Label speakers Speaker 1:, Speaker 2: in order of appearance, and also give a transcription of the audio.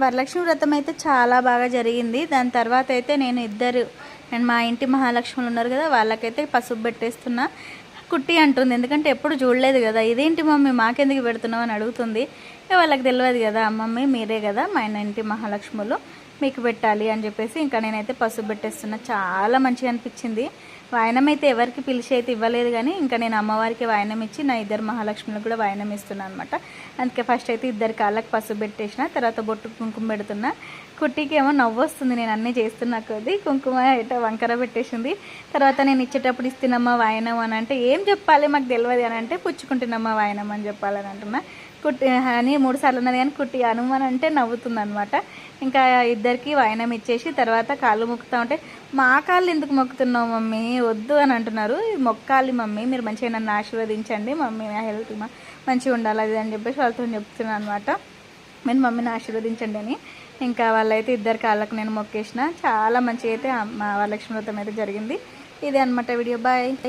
Speaker 1: వరలక్ష్మి వ్రతం అయితే చాలా బాగా జరిగింది. దాని తర్వాత అయితే నేను ఇద్దరు అండ్ మా ఇంటి మహాలక్ష్ములు ఉన్నారు కదా వాళ్ళకైతే పసుపు పెట్టేస్తున్నా. కుట్టి అంటుంది ఎందుకంటే ఎప్పుడు చూడలేదు కదా ఇదేంటి మమ్మీ మాకెందుకు పెడుతున్నావు? అని అడుగుతుంది. వాళ్ళకి తెలియదు కదా మమ్మీ మీరే కదా మా ఇంటి మహాలక్ష్ములు. మీకు పెట్టాలి అని చెప్పేసి ఇంకా నేనైతే పసుపు పెట్టేస్తున్నా. చాలా మంచిగా అనిపించింది. వాయనం అయితే ఎవరికి పిలిచి అయితే ఇవ్వలేదు కానీ ఇంకా నేను అమ్మవారికి వాయనం ఇచ్చి నా ఇద్దరు మహాలక్ష్ములకు కూడా వాయనం ఇస్తున్నాను అనమాట అందుకే ఫస్ట్ అయితే ఇద్దరు కాళ్ళకి పసుపు పెట్టేసిన తర్వాత బొట్టు కుంకుమ పెడుతున్నా. కుట్టికి ఏమో నవ్వు వస్తుంది నేను అన్నీ చేస్తున్నా కొద్దీ. కుంకుమ అయితే వంకర పెట్టేసింది. తర్వాత నేను ఇచ్చేటప్పుడు ఇస్తున్నమ్మా వాయనం అని అంటే ఏం చెప్పాలి? మాకు తెలియదు అని అంటే పుచ్చుకుంటున్నమ్మా వాయనం అని చెప్పాలని అంటున్నా. కుట్టి అని మూడు సార్లు ఉన్నది కానీ కుట్టి హనుమాన్ అంటే నవ్వుతుంది అనమాట ఇంకా ఇద్దరికి వాయనం ఇచ్చేసి తర్వాత కాళ్ళు మొక్కుతా ఉంటే మా కాళ్ళు ఎందుకు మొక్కుతున్నావు మమ్మీ? వద్దు అని అంటున్నారు. మొక్కాలి మమ్మీ మీరు మంచిగా నన్ను ఆశీర్వదించండి మమ్మీ నా హెల్త్ మంచిగా ఉండాలి అది అని చెప్పేసి వాళ్ళతో చెప్తున్నాను అనమాట నేను మమ్మీని ఆశీర్వదించండి అని. ఇంకా వాళ్ళైతే ఇద్దరు కాళ్ళకు నేను మొక్కేసిన. చాలా మంచిగా అయితే మా వరలక్ష్మి వ్రతం అయితే జరిగింది. ఇదే అనమాట వీడియో. బాయ్.